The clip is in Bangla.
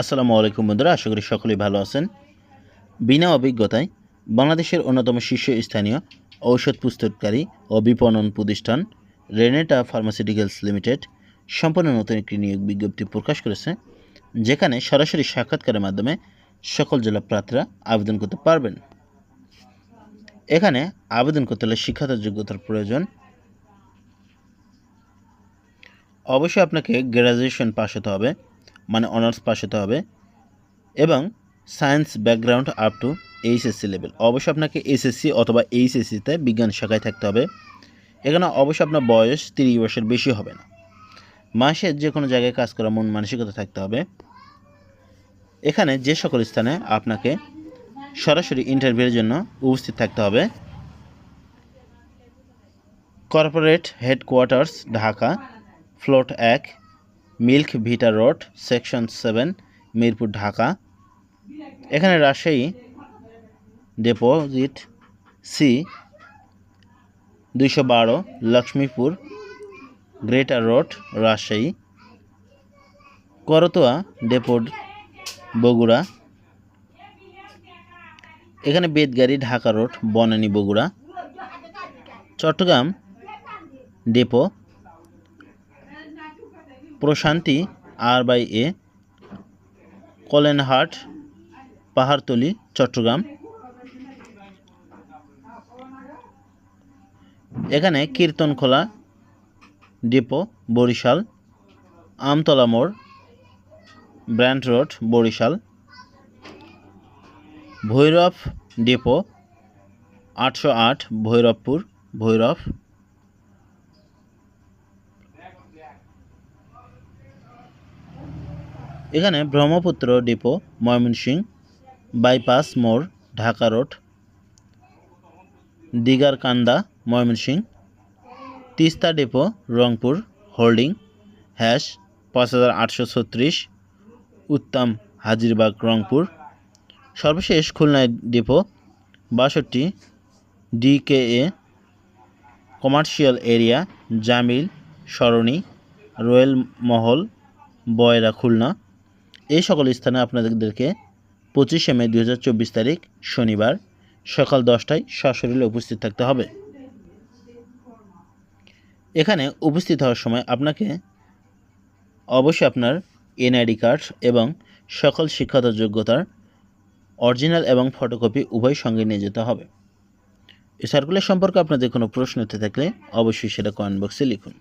আসসালামু আলাইকুম বন্ধুরা, আশা করি সকলেই ভালো আছেন। বিনা অভিজ্ঞতায় বাংলাদেশের অন্যতম শীর্ষস্থানীয় ঔষধ প্রস্তুতকারী ও বিপণন প্রতিষ্ঠান রেনেটা ফার্মাসিউটিক্যালস লিমিটেড সম্পূর্ণ নতুন একটি নিয়োগ বিজ্ঞপ্তি প্রকাশ করেছে, যেখানে সরাসরি সাক্ষাৎকারের মাধ্যমে সকল জেলা প্রার্থীরা আবেদন করতে পারবেন। এখানে আবেদন করতে হলে শিক্ষাগত যোগ্যতার প্রয়োজন। অবশ্যই আপনাকে গ্র্যাজুয়েশন পাস হতে হবে। মানে অনার্স পাস হতে হবে। এবং science background up to HSC level অবশ্যই আপনাকে এসএসসি অথবা এইচএসসিতে বিজ্ঞান শাখায় থাকতে হবে। এখানে অবশ্যই আপনার বয়স তিরিশ বছর বেশি হবে না। মাসে যে কোনো জায়গায় কাজ করার মন মানসিকতা থাকতে হবে। এখানে যে সকল স্থানে আপনাকে সরাসরি ইন্টারভিউয়ের জন্য উপস্থিত থাকতে হবে। কর্পোরেট হেডকোয়ার্টার্স ঢাকা ফ্লোট এক Milk Vita road, section seven, Mirpur, Dhaka. এখানে রাজশাহী ডেপোজিট সি দুইশো বারো, Laxmipur, greater road, Rajshahi. Karatoya depot Bogura. এখানে বেদগাড়ি ঢাকা রোড, বনানী, বগুড়া। চট্টগ্রাম ডেপো প্রশান্তি, আর বাই এ, কলেনহাট, পাহাড়তলি, চট্টগ্রাম। এখানে কীর্তনখোলা, ডিপো, বরিশাল, আমতলা মোড়, brand road, Barisal. Bhairab depot, আটশো আট ভৈরবপুর, ভৈরব। এখানে ব্রহ্মপুত্র ডিপো, ময়মনসিংহ, বাইপাস মোড়, Dhaka road Digar Kanda Mymensingh, Teesta depot, Rangpur holding, hash পাঁচ হাজার আটশো ছত্রিশ, উত্তম হাজিরবাগ, রংপুর। সর্বশেষ খুলনা ডিপো, বাষট্টি, ডিকেএ, কমার্শিয়াল এরিয়া, জামিল, সরণি, রয়েল মহল, বয়রা, খুলনা। এই সকল স্থানে আপনাদেরকে পঁচিশে মে দু হাজার চব্বিশ তারিখ শনিবার সকাল দশটায় সশরীরে উপস্থিত থাকতে হবে। এখানে উপস্থিত হওয়ার সময় আপনাকে অবশ্যই আপনার এনআইডি কার্ড এবং সকল শিক্ষাগত যোগ্যতার অরিজিনাল এবং ফটোকপি উভয় সঙ্গে নিয়ে যেতে হবে। এই সার্কুলার সম্পর্কে আপনাদের কোনো প্রশ্ন হতে থাকলে অবশ্যই সেটা কমেন্ট বক্সে লিখুন।